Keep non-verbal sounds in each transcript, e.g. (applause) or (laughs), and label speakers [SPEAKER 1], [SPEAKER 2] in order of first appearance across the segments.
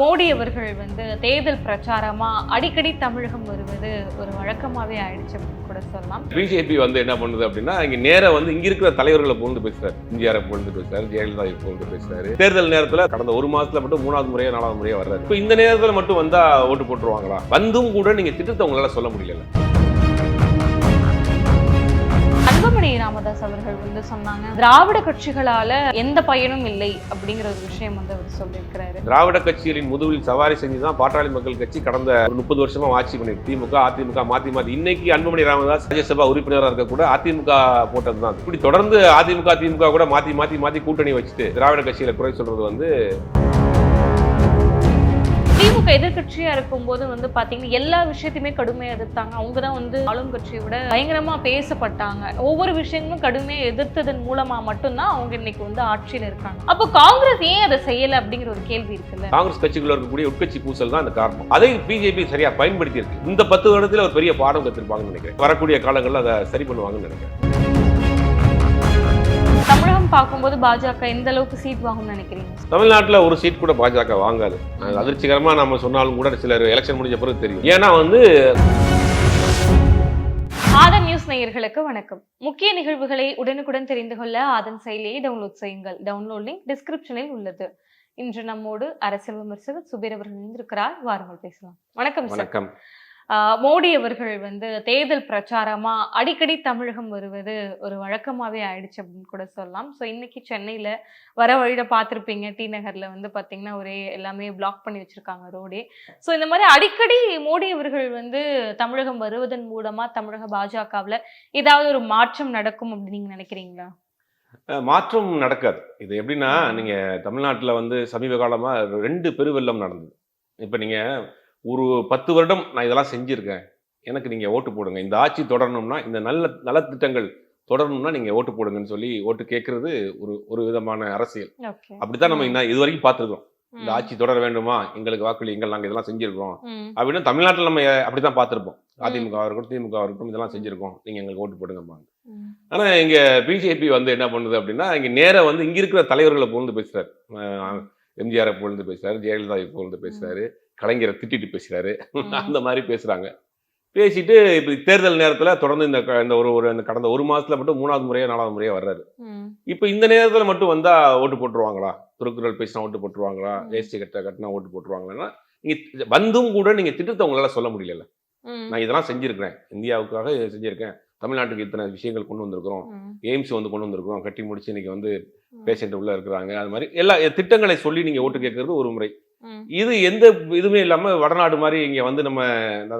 [SPEAKER 1] மோடி அவர்கள் வந்து தேர்தல் பிரச்சாரமா அடிக்கடி தமிழகம் வருவது ஒரு வழக்கமாவே ஆயிடுச்சு அப்படின்னு கூட சொல்லலாம்.
[SPEAKER 2] பிஜேபி வந்து என்ன பண்ணுது அப்படின்னா இங்க நேர வந்து இங்க இருக்கிற தலைவர்களை புகழ்ந்து பேசுறாரு. எம்ஜிஆர் புகழ்ந்து பேசுறாரு ஜெயலலிதா புகழ்ந்து பேசுறாரு. தேர்தல் நேரத்துல கடந்த ஒரு மாசத்துல மட்டும் மூணாவது முறையா நாலாவது முறையா வர்றாரு. இப்போ இந்த நேரத்துல மட்டும் வந்தா ஓட்டு போட்டுருவாங்களா? வந்தும் கூட நீங்க திட்டத்தை உங்களால சொல்ல முடியல
[SPEAKER 1] அன்புமணி ராமதாஸ் அவர்கள் வந்து சொன்னாங்க. திராவிட கட்சிகளால எந்த பயனும் இல்லை அப்படிங்கிற ஒரு விஷயம் வந்து அவர் சொல்லியிருக்கிறாரு.
[SPEAKER 2] திராவிட கட்சிகளின் முதுகில் சவாரி செஞ்சுதான் பாட்டாளி மக்கள் கட்சி கடந்த ஒரு முப்பது வருஷமா ஆட்சி பண்ணிருக்கு திமுக அதிமுக மாத்தி மாத்தி இன்னைக்கு அன்புமணி ராமதாஸ் ராஜ்யசபா உறுப்பினராக இருக்க கூட அதிமுக போட்டது தான் இப்படி தொடர்ந்து அதிமுக திமுக கூட மாத்தி மாத்தி மாத்தி கூட்டணி வச்சுட்டு திராவிட கட்சியில குறை சொல்றது வந்து
[SPEAKER 1] திமுக எதிர்கட்சியா இருக்கும்போது வந்து பாத்தீங்கன்னா எல்லா விஷயத்தையுமே கடுமையா எதிர்த்தாங்க. அவங்க தான் வந்து ஆளும் கட்சியை விட பயங்கரமா பேசப்பட்டாங்க. ஒவ்வொரு விஷயங்களும் கடுமையா எதிர்த்ததன் மூலமா மட்டும்தான் அவங்க இன்னைக்கு வந்து ஆட்சியில இருக்காங்க. அப்போ காங்கிரஸ் ஏன் அதை செய்யல அப்படிங்கிற ஒரு கேள்வி இருக்குல்ல?
[SPEAKER 2] காங்கிரஸ் கட்சிக்குள்ள இருக்கக்கூடிய உட்கட்சி பூசல் தான் அந்த காரணம். அதை பிஜேபி சரியா பயன்படுத்தி இருக்கு இந்த பத்து வருடத்துல ஒரு பெரிய பாடம் கத்திருப்பாங்கன்னு நினைக்கிறேன். வரக்கூடிய காலங்களில் அதை சரி பண்ணுவாங்கன்னு நினைக்கிறேன்.
[SPEAKER 1] தமிழகம் பார்க்கும்போது பாஜக எந்த அளவுக்கு சீட் வாங்கும்னு நினைக்கிறீங்க?
[SPEAKER 2] தமிழ்நாட்டுல ஒரு சீட் கூட பாஜக வாங்காது. அது அதிர்ச்சிகரமா நம்ம சொன்னாலும் கூட சிலர் எலெக்ஷன் முடிஞ்ச பிறகு தெரியும். ஏன்னா வந்து
[SPEAKER 1] ஆதன் நியூஸ் நேயர்களுக்கு வணக்கம். முக்கிய நிகழ்வுகளை உடனுக்குடன் தெரிந்து கொள்ள ஆதன் செயலியை டவுன்லோட் செய்யுங்கள். டவுன்லோட் லிங்க் டிஸ்கிரிப்ஷனில் உள்ளது. இன்று நம்மோடு அரசியல் விமர்சகர் சுபீர் அவர்கள் இணைந்திருக்கிறார். வாருங்கள் பேசலாம். வணக்கம்
[SPEAKER 2] வணக்கம்.
[SPEAKER 1] மோடி அவர்கள் வந்து தேர்தல் பிரச்சாரமா அடிக்கடி தமிழகம் வருவது ஒரு வழக்கமாவே ஆயிடுச்சு அப்படின்னு கூட சொல்லலாம். ஸோ இன்னைக்கு சென்னையில வர வழியில பார்த்துருப்பீங்க. டி நகர்ல வந்து பாத்தீங்கன்னா ஒரே எல்லாமே பிளாக் பண்ணி வச்சிருக்காங்க ரோடே. ஸோ இந்த மாதிரி அடிக்கடி மோடி அவர்கள் வந்து தமிழகம் வருவதன் மூலமா தமிழக பாஜகவுல ஏதாவது ஒரு மாற்றம் நடக்கும் அப்படின்னு நீங்க நினைக்கிறீங்களா?
[SPEAKER 2] மாற்றம் நடக்காது. இது எப்படின்னா நீங்க தமிழ்நாட்டுல வந்து சமீப காலமா ரெண்டு பெருவெள்ளம் நடந்தது. இப்ப நீங்க ஒரு பத்து வருடம் நான் இதெல்லாம் செஞ்சிருக்கேன். எனக்கு நீங்க ஓட்டு போடுங்க. இந்த ஆட்சி தொடரணும்னா இந்த நல்ல நலத்திட்டங்கள் தொடரணும்னா நீங்க ஓட்டு போடுங்கன்னு சொல்லி ஓட்டு கேட்கறது ஒரு ஒரு விதமான அரசியல். அப்படித்தான் நம்ம இன்ன- இது வரைக்கும் பார்த்துருக்கோம். இந்த ஆட்சி தொடர வேண்டுமா? எங்களுக்கு வாக்களியுங்கள் நாங்க இதெல்லாம் செஞ்சிருக்கோம். அப்படின்னு தமிழ்நாட்டில் நம்ம அப்படித்தான் பார்த்துருப்போம். அதிமுக இருக்கட்டும் திமுக இருக்கட்டும் இதெல்லாம் செஞ்சிருக்கோம். நீங்க எங்களுக்கு ஓட்டு போடுங்கம்பாங்க. ஆனா இங்க பிஜேபி வந்து என்ன பண்ணுது அப்படின்னா இங்க நேரா வந்து இங்க இருக்கிற தலைவர்களை புகழ்ந்து பேசுறாரு. அஹ் எம்ஜிஆரை புகழ்ந்து பேசுறாரு ஜெயலலிதாவை புகழ்ந்து பேசுறாரு. கலைஞரை திட்டிட்டு பேசுறாரு. அந்த மாதிரி பேசுறாங்க. பேசிட்டு இப்ப தேர்தல் நேரத்துல தொடர்ந்து இந்த இந்த ஒரு ஒரு இந்த கடந்த ஒரு மாசத்துல மட்டும் மூணாவது முறையா நாலாவது முறையா வர்றாரு. இப்போ இந்த நேரத்துல மட்டும் வந்தா ஓட்டு போட்டுருவாங்களா? திருக்குறள் பேசினா ஓட்டு போட்டுருவாங்களா?
[SPEAKER 1] ம்.
[SPEAKER 2] வேஷ்டி கட்ட கட்டினா ஓட்டு போட்டுருவாங்களா நீங்க வந்தும் கூட நீங்க திட்டத்தை உங்களால சொல்ல முடியல நான் இதெல்லாம் செஞ்சிருக்கிறேன். இந்தியாவுக்காக இதை செஞ்சிருக்கேன். தமிழ்நாட்டுக்கு இத்தனை விஷயங்கள் கொண்டு வந்திருக்கிறோம். எய்ம்ஸ் வந்து கொண்டு வந்திருக்கிறோம். கட்டி முடிச்சு இன்னைக்கு வந்து பேஷண்ட் உள்ள இருக்கிறாங்க. அது மாதிரி எல்லா திட்டங்களை சொல்லி நீங்க ஓட்டு கேட்கறது ஒரு முறை. இது எந்த இதுவுமே இல்லாம வடநாடு மாதிரி இங்க வந்து நம்ம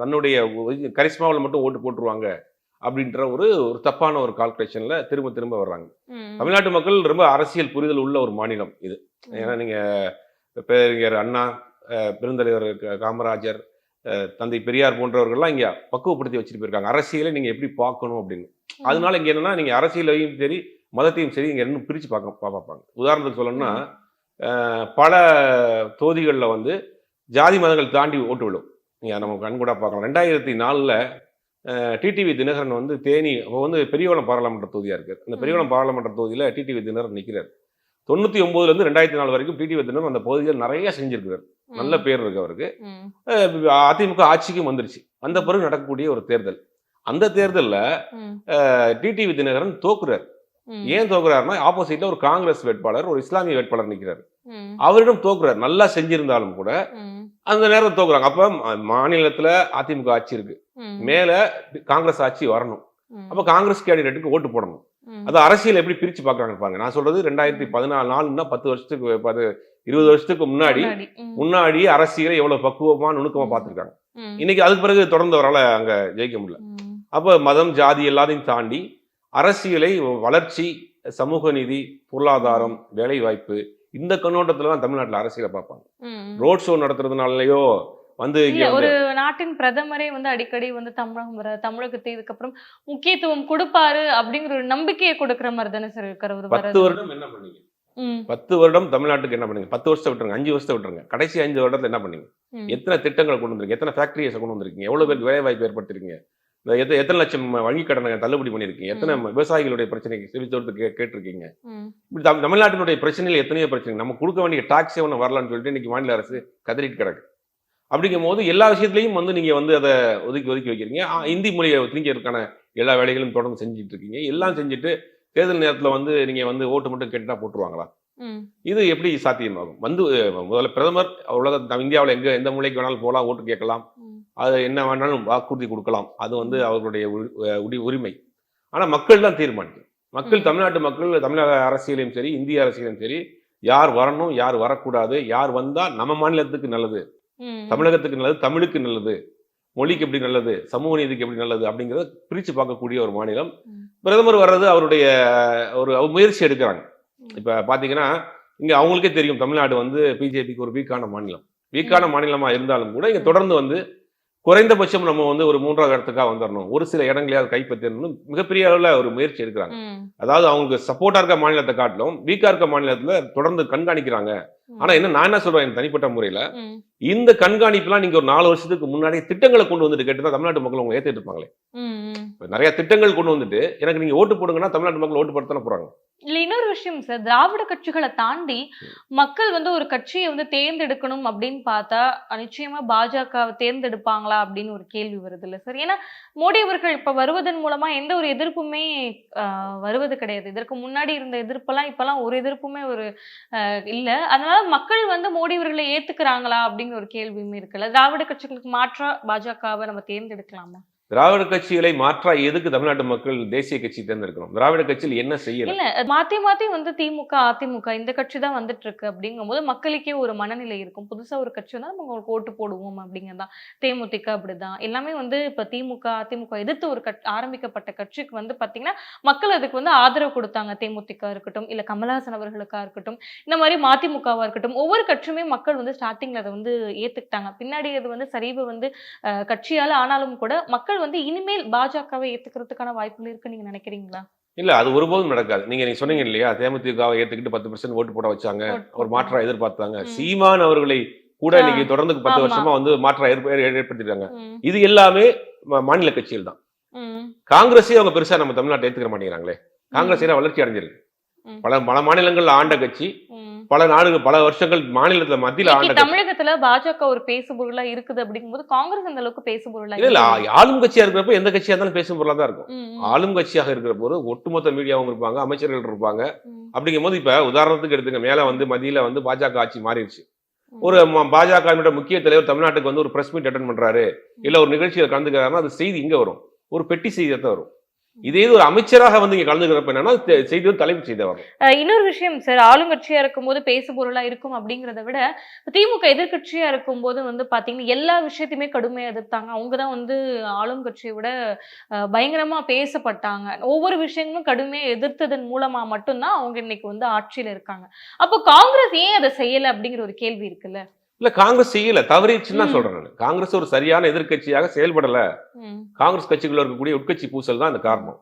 [SPEAKER 2] தன்னுடைய கரிஸ்மாவில் மட்டும் ஓட்டு போட்டுருவாங்க அப்படின்ற ஒரு ஒரு தப்பான ஒரு கால்குலேஷன்ல திரும்ப திரும்ப வர்றாங்க. தமிழ்நாட்டு மக்கள் ரொம்ப அரசியல் புரிதல் உள்ள ஒரு மாநிலம் இது. ஏன்னா நீங்க பேரறிஞர் அண்ணா பெருந்தலைவர் காமராஜர் தந்தை பெரியார் போன்றவர்கள்லாம் இங்க பக்குவப்படுத்தி வச்சுட்டு போயிருக்காங்க. அரசியலை நீங்க எப்படி பார்க்கணும் அப்படின்னு. அதனால இங்க என்னன்னா நீங்க அரசியலையும் சரி மதத்தையும் சரி இங்க இன்னும் பிரிச்சு பார்க்க பார்ப்பாங்க. உதாரணத்துக்கு சொல்லணும்னா பல தொகுதிகளில் வந்து ஜாதி மதங்கள் தாண்டி ஓட்டு விழும். நீங்க நம்ம கண்கூடா பார்க்கலாம். ரெண்டாயிரத்தி நாலுல டிடிவி தினகரன் வந்து தேனி அப்போ வந்து பெரியவளம் பாராளுமன்ற தொகுதியா இருக்கு அந்த பெரியவளம் பாராளுமன்ற தொகுதியில டிடிவி தினகரன் நிக்கிறார். தொண்ணூத்தி ஒன்பதுல இருந்து ரெண்டாயிரத்தி நாலு வரைக்கும் டிடிவி தினகரன் அந்த பகுதியில் நிறைய செஞ்சிருக்கிறார். நல்ல பேர் இருக்கு அவருக்கு. அதிமுக ஆட்சிக்கும் வந்துருச்சு. வந்த பிறகு நடக்கக்கூடிய ஒரு தேர்தல். அந்த தேர்தல்ல டிடிவி தினகரன் தோக்குறார். ஏன் தோக்குறாருன்னா ஆப்போசிட்ல ஒரு காங்கிரஸ் வேட்பாளர் ஒரு இஸ்லாமிய வேட்பாளர் நிக்கிறார். அவரிடம் தோக்குறார். நல்லா செஞ்சிருந்தாலும் கூட அந்த நேரத்தில் தோக்குறாங்க. அப்ப மாநிலத்துல அதிமுக ஆட்சி இருக்கு. மேல காங்கிரஸ் ஆட்சி வரணும். அப்ப காங்கிரஸ் கேண்டிடேட்டுக்கு ஓட்டு போடணும். அது அரசியல் எப்படி பிரிச்சு பாக்குறாங்க பாருங்க. நான் சொல்றது ரெண்டாயிரத்தி பதினாலு நாலுன்னா பத்து வருஷத்துக்கு பது இருபது வருஷத்துக்கு முன்னாடி முன்னாடி. அரசியலை எவ்வளவு பக்குவமா நுணுக்கமா பார்த்திருக்காங்க. இன்னைக்கு அதுக்கு பிறகு தொடர்ந்து அவரால அங்க ஜெயிக்க முடியல. அப்ப மதம் ஜாதி எல்லாத்தையும் தாண்டி அரசியலை வளர்ச்சி சமூக நீதி பொருளாதாரம் வேலை வாய்ப்பு இந்த கண்ணோட்டத்துல தான் தமிழ்நாட்டுல அரசியலை பார்ப்பாங்க. ரோட் ஷோ நடத்துறதுனாலயோ வந்து
[SPEAKER 1] ஒரு நாட்டின் பிரதமரே வந்து அடிக்கடி வந்து தமிழகம் வர தமிழகத்தை இதுக்கப்புறம் முக்கியத்துவம் கொடுப்பாரு அப்படிங்கிற ஒரு நம்பிக்கையை கொடுக்கிற மாதிரி தானே சார் இருக்கிற
[SPEAKER 2] பத்து வருடம் என்ன பண்ணீங்க? பத்து வருடம் தமிழ்நாட்டுக்கு என்ன பண்ணீங்க? பத்து வருஷத்தை விட்டுருங்க அஞ்சு வருஷத்தை விட்டுருங்க. கடைசி அஞ்சு வருடத்துல என்ன பண்ணீங்க. எத்தனை திட்டங்கள் கொண்டு வந்திருக்கீங்க? எத்தனை ஃபேக்டரிஸ் கொண்டு வந்திருக்கீங்க? எவ்வளவு பேருக்கு வேலை வாய்ப்பு ஏற்படுத்திருக்கீங்க? இந்த எத்த- எத்தனை லட்சம் வங்கி கடனை தள்ளுபடி பண்ணிருக்கீங்க? எத்தனை விவசாயிகளுடைய பிரச்சனைக்கு செவித்தோடு கேட்டிருக்கீங்க? இப்படி தம்- தமிழ்நாட்டினுடைய பிரச்சனைகள் எத்தனையோ பிரச்சனை நம்ம கொடுக்க வேண்டிய டாக்ஸே ஒன்று வரலான்னு சொல்லிட்டு இன்னைக்கு மாநில அரசு கதறிட்டு கிடக்கு. அப்படிங்கும் போது எல்லா விஷயத்துலையும் வந்து நீங்க வந்து அதை ஒதுக்கி ஒதுக்கி வைக்கிறீங்க. இந்தி மொழியை திணிக்கிறதுக்கான எல்லா வேலைகளும் தொடர்ந்து செஞ்சுட்டு இருக்கீங்க எல்லாம் செஞ்சுட்டு தேர்தல் நேரத்துல வந்து நீங்க வந்து ஓட்டு மட்டும் கேட்டுட்டா போட்டுருவாங்களா? இது எப்படி சாத்தியமாகும்? வந்து முதல்ல பிரதமர் உலக இந்தியாவில் எங்க எந்த மூலைக்கு வேணாலும் போகலாம் ஓட்டு கேட்கலாம். அது என்ன வேணாலும் வாக்குறுதி கொடுக்கலாம். அது வந்து அவர்களுடைய உரிமை. ஆனா மக்கள் தான் தீர்மானிக்கும் மக்கள். தமிழ்நாட்டு மக்கள் தமிழக அரசியலையும் சரி இந்திய அரசியலையும் சரி யார் வரணும் யார் வரக்கூடாது யார் வந்தா நம்ம மாநிலத்துக்கு நல்லது. தமிழகத்துக்கு நல்லது தமிழுக்கு நல்லது. மொழிக்கு எப்படி நல்லது சமூக நீதிக்கு எப்படி நல்லது அப்படிங்கிறத பிரிச்சு பார்க்கக்கூடிய ஒரு மாநிலம். பிரதமர் வர்றது அவருடைய ஒரு முயற்சி எடுக்கிறாங்க. இப்ப பாத்தீங்கன்னா இங்க அவங்களுக்கே தெரியும் தமிழ்நாடு வந்து பிஜேபிக்கு ஒரு வீக்கான மாநிலம். வீக்கான மாநிலமா இருந்தாலும் கூட இங்க தொடர்ந்து வந்து குறைந்தபட்சம் நம்ம வந்து ஒரு மூன்றாவது இடத்துக்காக வந்துடணும் ஒரு சில இடங்களையாவது கைப்பற்றணும் மிகப்பெரிய அளவுல ஒரு முயற்சி எடுக்கிறாங்க. அதாவது அவங்களுக்கு சப்போர்ட்டா இருக்க மாநிலத்தை காட்டிலும் வீக்கா இருக்க மாநிலத்துல தொடர்ந்து கண்காணிக்கிறாங்க. ஆனா என்ன நான் என்ன சொல்றேன் என் தனிப்பட்ட முறையில? இந்த கண்காணிப்புலாம் நீங்க ஒரு நாலு வருஷத்துக்கு முன்னாடி திட்டங்களை கொண்டு வந்துட்டு கேட்டுதான் தமிழ்நாட்டு மக்கள் உங்களை ஏத்துட்டு இருப்பாங்களே. நிறைய திட்டங்கள் கொண்டு வந்துட்டு எனக்கு நீங்க ஓட்டு போடுங்கன்னா தமிழ்நாட்டு மக்கள் ஓட்டு போட போறாங்க.
[SPEAKER 1] இல்ல இன்னொரு விஷயம் சார் திராவிட கட்சிகளை தாண்டி மக்கள் வந்து ஒரு கட்சியை வந்து தேர்ந்தெடுக்கணும் அப்படின்னு பார்த்தா நிச்சயமா பாஜகவை தேர்ந்தெடுப்பாங்களா அப்படின்னு ஒரு கேள்வி வருது இல்ல சார் ஏன்னா மோடி அவர்கள் இப்ப வருவதன் மூலமா எந்த ஒரு எதிர்ப்புமே வருவது கிடையாது. இதற்கு முன்னாடி இருந்த எதிர்ப்பெல்லாம் இப்பெல்லாம் ஒரு எதிர்ப்புமே ஒரு இல்ல. அதனால மக்கள் வந்து மோடி அவர்களை ஏத்துக்கிறாங்களா அப்படிங்கிற ஒரு கேள்வியுமே இருக்குல்ல. திராவிட கட்சிகளுக்கு மாற்றா பாஜகவை நம்ம தேர்ந்தெடுக்கலாமா?
[SPEAKER 2] திராவிட கட்சிகளை மாற்ற எதுக்கு தமிழ்நாட்டு மக்கள் தேசிய கட்சி தேர்ந்தெடுக்கணும்? திராவிட கட்சியில் என்ன செய்யல?
[SPEAKER 1] இல்ல மாத்தி மாத்தி வந்து திமுக அதிமுக இந்த கட்சி தான் வந்துட்டு இருக்கு அப்படிங்கும்போது மக்களுக்கே ஒரு மனநிலை இருக்கும். புதுசா ஒரு கட்சி வந்தா நம்ம உங்களுக்கு ஓட்டு போடுவோம் அப்படிங்கிறதா தேமுதிக அப்படிதான். எல்லாமே வந்து இப்ப திமுக அதிமுக எதிர்த்து ஒரு கட் ஆரம்பிக்கப்பட்ட கட்சிக்கு வந்து பாத்தீங்கன்னா மக்கள் அதுக்கு வந்து ஆதரவு கொடுத்தாங்க. தேமுதிக இருக்கட்டும் இல்ல கமலஹாசன் அவர்களுக்கா இருக்கட்டும் இந்த மாதிரி மதிமுகவா இருக்கட்டும் ஒவ்வொரு கட்சியுமே மக்கள் வந்து ஸ்டார்டிங்ல அதை வந்து ஏத்துக்கிட்டாங்க. பின்னாடி அது வந்து சரிவு வந்து கட்சியால ஆனாலும் கூட மக்கள் வந்து இனிமேல் பாஜகவை ஏத்துக்கிறதுக்கான வாய்ப்புகள் இருக்குன்னு நீங்க நினைக்கிறீங்களா
[SPEAKER 2] இல்ல அது ஒருபோதும் நடக்காது நீங்க நீங்க சொன்னீங்க இல்லையா தேமுதிகவை ஏத்துக்கிட்டு பத்து பர்சன்ட் ஓட்டு போட வச்சாங்க ஒரு மாற்றா எதிர்பார்த்தாங்க. சீமான் அவர்களை கூட. இன்னைக்கு தொடர்ந்து பத்து. வருஷமா வந்து மாற்றா ஏற்ப- ஏற்படுத்திருக்காங்க
[SPEAKER 1] ம்,
[SPEAKER 2] இது எல்லாமே மாநில கட்சிகள் தான். காங்கிரஸே அவங்க பெருசா நம்ம தமிழ்நாட்டை ஏத்துக்க மாட்டேங்கிறாங்களே காங்கிரஸ் வளர்ச்சி அடைஞ்சிருக்கு. பல பல மாநிலங்கள்ல ஆண்ட கட்சி. பல நாடுகள் பல வருஷங்கள் மாநிலத்துல மத்தியில
[SPEAKER 1] தமிழகத்துல பாஜக ஒரு பேசுபொருளா இருக்குது அப்படிங்கும்போது காங்கிரஸ் அந்த அளவுக்கு பேசுபொருளா
[SPEAKER 2] இல்ல இல்ல? ஆளும் கட்சியா இருக்கிறப்ப எந்த கட்சியா இருந்தாலும் பேசும் பொருளா தான் இருக்கும். ஆளும் கட்சியாக இருக்கிற போது ஒட்டுமொத்த மீடியாவும் இருப்பாங்க அமைச்சர்கள் இருப்பாங்க. அப்படிங்கும் போது இப்ப உதாரணத்துக்கு எடுத்துங்க மேல வந்து மத்தியில வந்து பாஜக ஆட்சி மாறிடுச்சு. ஒரு பாஜக முக்கிய தலைவர் தமிழ்நாட்டுக்கு வந்து ஒரு பிரஸ் மீட் அட்டன் பண்றாரு. இல்ல ஒரு நிகழ்ச்சியில கலந்துக்கிறாருன்னா அது செய்தி இங்க வரும். ஒரு பெட்டி செய்தியா தான் வரும். இதே இது ஒரு அமைச்சராக வந்து இங்க கலந்துக்கிறப்ப என்னன்னா செய்தி தலைப்பு செய்தியா வரும்
[SPEAKER 1] இன்னொரு விஷயம் சார் ஆளுங்கட்சியா இருக்கும்போது பேசுபொருளா இருக்கும் அப்படிங்கறத விட திமுக எதிர்க்கட்சியா இருக்கும்போது வந்து பாத்தீங்கன்னா எல்லா விஷயத்தையுமே கடுமையா எதிர்த்தாங்க. அவங்கதான் வந்து ஆளும் கட்சியை விட அஹ், பயங்கரமா பேசப்பட்டாங்க. ஒவ்வொரு விஷயங்களும் கடுமையா எதிர்த்ததன் மூலமா மட்டும்தான் அவங்க இன்னைக்கு வந்து ஆட்சியில இருக்காங்க. அப்போ காங்கிரஸ் ஏன் அதை செய்யல அப்படிங்கிற ஒரு கேள்வி இருக்குல்ல?
[SPEAKER 2] இல்ல காங்கிரஸ் செய்யல. தவறிடுச்சுன்னு தான். சொல்றேன் நான். காங்கிரஸ் ஒரு சரியான எதிர்க்கட்சியாக செயல்படல. காங்கிரஸ் கட்சிக்குள்ள இருக்கக்கூடிய உட்கட்சி பூசல் தான் அந்த காரணம்.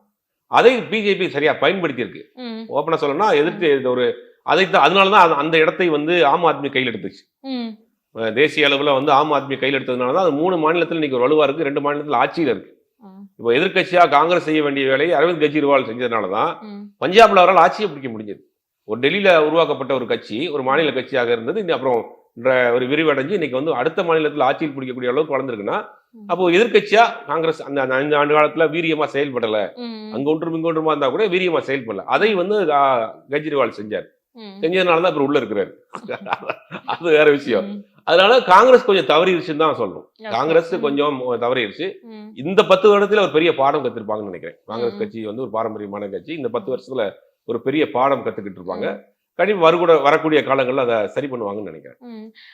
[SPEAKER 2] அதை பிஜேபி சரியா பயன்படுத்தி இருக்கு ஓப்பனா சொல்லணும்னா எதிர்த்து ஒரு அதை தான் அதனாலதான் அது- அந்த இடத்தை வந்து ஆம் ஆத்மி கையில் எடுத்துச்சு. தேசிய அளவுல வந்து ஆம் ஆத்மி கையில் எடுத்ததுனால தான் அது மூணு மாநிலத்தில் இன்னைக்கு ஒரு வலுவா இருக்கு ரெண்டு மாநிலத்தில் ஆட்சியில் இருக்கு. இப்போ எதிர்க்கட்சியா காங்கிரஸ் செய்ய வேண்டிய வேலையை அரவிந்த் கெஜ்ரிவால் செஞ்சதுனால தான் பஞ்சாப்ல அவரால் ஆட்சியை பிடிக்க முடிஞ்சது. ஒரு டெல்லியில உருவாக்கப்பட்ட ஒரு கட்சி ஒரு மாநில கட்சியாக இருந்தது. இன்னும் அப்புறம் இன்ற- ஒரு விரிவடைஞ்சு இன்னைக்கு வந்து அடுத்த மாநிலத்தில் ஆட்சியில் பிடிக்கக்கூடிய அளவுக்கு வளர்ந்துருக்குன்னா. அப்போ எதிர்க்கட்சியா காங்கிரஸ் அந்த ஐந்து ஆண்டு காலத்துல வீரியமா செயல்படல. அங்க ஒன்றும் இங்க ஒன்றுமா இருந்தா கூட வீரியமா செயல்படல. அதை வந்து கெஜ்ரிவால் செஞ்சார்.
[SPEAKER 1] ம்,
[SPEAKER 2] செஞ்சதுனால தான் அப்புறம் உள்ள இருக்கிறாரு. (laughs) அது வேற விஷயம். அதனால காங்கிரஸ் கொஞ்சம் தவறிடுச்சுன்னு தான் சொல்லணும். காங்கிரஸ் கொஞ்சம் தவறிடுச்சு. இந்த பத்து வருடத்துல ஒரு பெரிய பாடம் கத்திருப்பாங்கன்னு நினைக்கிறேன். காங்கிரஸ். கட்சி வந்து ஒரு பாரம்பரியமான கட்சி. இந்த பத்து வருஷத்துல ஒரு பெரிய பாடம் கத்துக்கிட்டு இருப்பாங்க. கண்டிப்பா வருகூட வரக்கூடிய காலங்கள்ல அதை சரி பண்ணுவாங்கன்னு நினைக்கிறேன்.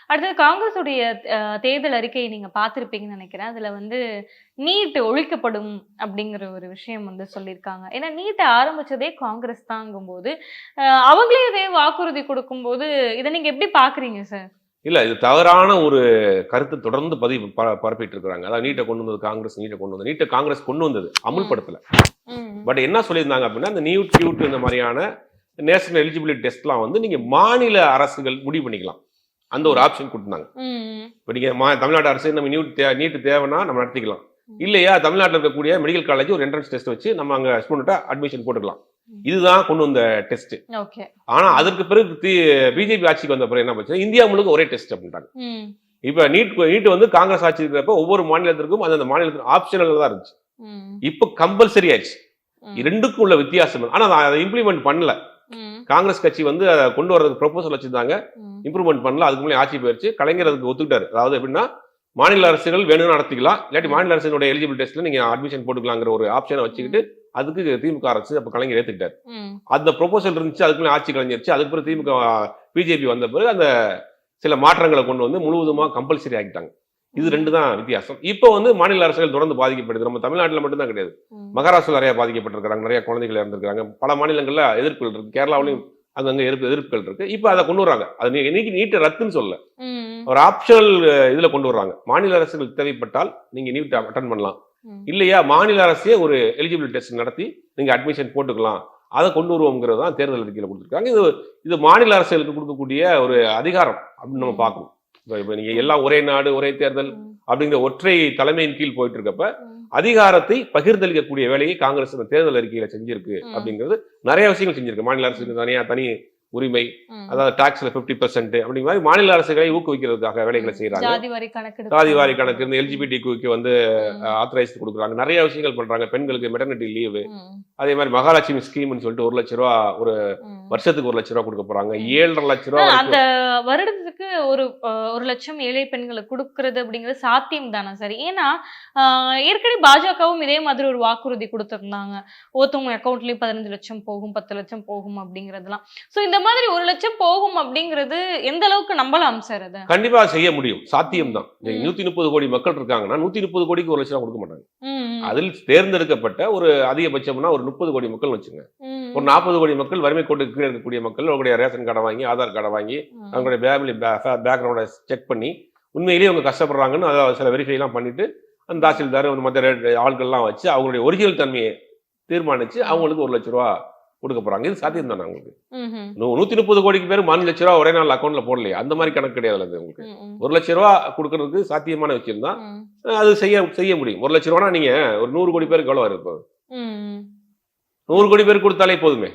[SPEAKER 1] அடுத்தது காங்கிரஸுடைய தேர்தல் அறிக்கையை நீங்க பார்த்திருப்பீங்கன்னு நினைக்கிறேன். அதுல வந்து நீட் ஒழிக்கப்படும் அப்படிங்கிற ஒரு விஷயம் வந்து சொல்லியிருக்காங்க. ஏன்னா நீட்டை ஆரம்பிச்சதே காங்கிரஸ் தாங்கும்போது அவங்களே இதே வாக்குறுதி கொடுக்கும்போது இதை நீங்க எப்படி பாக்குறீங்க சார்?
[SPEAKER 2] இல்ல இது தவறான ஒரு கருத்து தொடர்ந்து பதிவு ப- பரப்பிட்டு இருக்காங்க அதாவது நீட்டை கொண்டு வந்தது காங்கிரஸ் நீட்டை கொண்டு வந்தது. நீட்டை காங்கிரஸ் கொண்டு வந்தது அமுல்படுத்தல. பட் என்ன சொல்லியிருந்தாங்க அப்படின்னா இந்த நியூட் கியூட் இந்த மாதிரியான நேஷனல் எலிஜிபிலிட்டி டெஸ்ட்லாம் வந்து நீங்க மாநில அரசுகள் முடிவு பண்ணிக்கலாம். அந்த ஒரு ஆப்ஷன் கொடுத்தாங்க
[SPEAKER 1] ம்,
[SPEAKER 2] இப்போ நீங்க மா தமிழ்நாடு அரசு நம்ம நியூட் தே நீட்டு தேவைன்னா நம்ம நடத்திக்கலாம். இல்லையா தமிழ்நாட்டில் இருக்கக்கூடிய மெடிக்கல் காலேஜ் ஒரு என்ட்ரன்ஸ் டெஸ்ட் வச்சு நம்ம அங்கே ஸ்டூடெண்ட்டை அட்மிஷன் போட்டுக்கலாம். இதுதான் கொண்டு வந்த டெஸ்ட் ஆனா அதற்கு பிறகு பிஜேபி ஆட்சிக்கு வந்த பிறகு என்ன பண்ணுச்சு இந்தியா முழுக்க ஒரே டெஸ்ட் அப்படின்ட்டாங்க.
[SPEAKER 1] ம்,
[SPEAKER 2] இப்போ நீட் நீட் வந்து காங்கிரஸ் ஆட்சி இருக்கிறப்ப ஒவ்வொரு மாநிலத்திற்கும் அந்தந்த மாநிலத்துக்கு ஆப்ஷனல் தான் இருந்துச்சு. இப்போ கம்பல்சரி ஆயிடுச்சு. ரெண்டுக்கும் உள்ள வித்தியாசம் ஆனா அதை இம்ப்ளிமெண்ட் பண்ணல. காங்கிரஸ் கட்சி வந்து அதை கொண்டு வரதுக்கு ப்ரொபோசல் வச்சிருந்தாங்க. இம்ப்ரூவ்மெண்ட் பண்ணல அதுக்கு முன்னாடி ஆட்சி போயிருச்சு. கலைஞர் அதுக்கு ஒத்துக்கிட்டாரு. அதாவது எப்படின்னா மாநில அரசுகள் வேணும்னு நடத்திக்கலாம். இல்லாட்டி மாநில அரசினுடைய எலிஜிபிள் டெஸ்ட்ல நீங்க அட்மிஷன் போட்டுக்கலாங்கிற ஒரு ஆப்ஷனை வச்சுக்கிட்டு அதுக்கு திமுக அரசு அப்ப கலைஞர் ஏத்துக்கிட்டாரு. அந்த ப்ரொபோசல் இருந்துச்சு அதுக்கு முன்னாடி ஆட்சி கலைஞரிச்சு. அதுக்கு பிறகு திமுக பிஜேபி வந்த பிறகு அந்த சில மாற்றங்களை கொண்டு வந்து முழுவதுமா கம்பல்சரி ஆக்கிட்டாங்க. இது ரெண்டு தான் வித்தியாசம். இப்போ வந்து மாநில அரசுகள் தொடர்ந்து பாதிக்கப்படுது. நம்ம தமிழ்நாட்டில் மட்டும்தான் கிடையாது.
[SPEAKER 1] ம்,
[SPEAKER 2] மகாராஷ்டிரா நிறைய பாதிக்கப்பட்டிருக்காங்க நிறைய குழந்தைகள் இறந்திருக்காங்க பல மாநிலங்கள்ல எதிர்ப்புகள் இருக்கு. கேரளாவிலையும் அங்கங்க எதிர்ப்பு எதிர்ப்புகள் இருக்கு. இப்போ அதை கொண்டு வராங்க அது இன்னைக்கு நீட்டு ரத்துன்னு சொல்ல ஒரு ஆப்ஷனல் இதுல கொண்டு வர்றாங்க. மாநில அரசுகள் தேவைப்பட்டால் நீங்க நீட் அட்டன் பண்ணலாம். இல்லையா? மாநில அரசே ஒரு எலிஜிபிலிட்டி டெஸ்ட் நடத்தி நீங்க அட்மிஷன் போட்டுக்கலாம். அதை கொண்டு வருவோங்கிறது தான் தேர்தல் அறிக்கையில் கொடுத்துருக்காங்க. இது இது மாநில அரசுகளுக்கு கொடுக்கக்கூடிய ஒரு அதிகாரம் அப்படின்னு நம்ம பார்க்கணும். இப்போ நீங்க எல்லாம் ஒரே நாடு ஒரே தேர்தல் அப்படிங்கிற ஒற்றை தலைமையின் கீழ் போயிட்டு இருக்கப்ப அதிகாரத்தை பகிர்ந்தளிக்கக்கூடிய வேலையை காங்கிரஸ் தேர்தல் அறிக்கையில செஞ்சிருக்கு. அப்படிங்கிறது நிறைய விஷயங்கள் செஞ்சிருக்கு. மாநில அரசுக்கு தனியா தனி உரிமை. அதாவது டாக்ஸ்ல 50% பர்சன்ட் அப்படிங்கிற மாதிரி மாநில அரசுகளை ஊக்குவிக்கிறதுக்காக வேலைகளை செய்யறாங்க
[SPEAKER 1] ஜாதி வாரி கணக்கு
[SPEAKER 2] இருந்து எல்ஜிபிடி குக்கு வந்து ஆத்தரைஸ் கொடுக்குறாங்க. நிறைய விஷயங்கள் பண்றாங்க. பெண்களுக்கு மெட்டர்னிட்டி லீவு அதே மாதிரி மகாலட்சுமி ஸ்கீம்னு சொல்லிட்டு ஒரு லட்ச ரூபா ஒரு வருஷத்துக்கு ஒரு லட்ச ரூபா கொடுக்க போறாங்க. ஏழரை லட்ச ரூபா
[SPEAKER 1] அந்த வருடத்துக்கு ஒரு ஒரு லட்சம் ஏழை பெண்களுக்கு கொடுக்கறது அப்படிங்கிறது சாத்தியம் தானே சரி? ஏன்னா ஏற்கனவே பாஜகவும் இதே மாதிரி ஒரு வாக்குறுதி கொடுத்திருந்தாங்க. ஒருத்தவங்க அக்கௌண்ட்லயும் பதினஞ்சு லட்சம் போகும் பத்து லட்சம் போகும் அப்படிங்கறதெல்லாம். சோ இந்த மாதிரி ஒரு லட்சம் போகும் அப்படிங்கிறது எந்த அளவுக்கு நம்பலாம் சார் அதை?
[SPEAKER 2] கண்டிப்பா செய்ய முடியும். சாத்தியம் தான். நூத்தி முப்பது கோடி மக்கள் இருக்காங்கன்னா நூத்தி முப்பது கோடிக்கு ஒரு லட்ச ரூபா கொடுக்க மாட்டாங்க. அதில் தேர்ந்தெடுக்கப்பட்ட ஒரு அதிகபட்சம்னா ஒரு முப்பது கோடி மக்கள் வச்சுங்க. ஒரு நாற்பது கோடி மக்கள் வறுமை கோட்டுக்கு கீழே இருக்கக்கூடிய மக்கள் அவங்களுடைய ரேஷன் கார்டை வாங்கி ஆதார் கார்டை வாங்கி அவங்களுடைய ஃபேமிலி பேக்ரவுண்டை செக் பண்ணி உண்மையிலேயே அவங்க கஷ்டப்படுறாங்கன்னு அதை சில வெரிஃபைலாம் பண்ணிட்டு அந்த தாசில்தார் மற்ற ஆட்கள்லாம் வச்சு அவங்களுடைய ஒரிஜினல் தன்மையை தீர்மானிச்சு அவங்களுக்கு ஒரு லட்ச ரூபா கொடுக்க போறாங்க. இது சாத்தியம் தானே நூ- நூத்தி முப்பது கோடிக்கு பேர் மூணு லட்ச ரூபா ஒரே நாள் அக்கௌண்ட்ல போடலையே. அந்த மாதிரி கணக்கு கிடையாது அது உங்களுக்கு. ஒரு லட்ச ரூபா கொடுக்கறதுக்கு சாத்தியமான விஷயம் தான் அது செய்ய செய்ய முடியும். ஒரு லட்ச ரூபானா நீங்க ஒரு நூறு கோடி பேருக்கு எவ்வளவு இருக்கும் நூறு கோடி பேருக்கு கொடுத்தாலே போதுமே.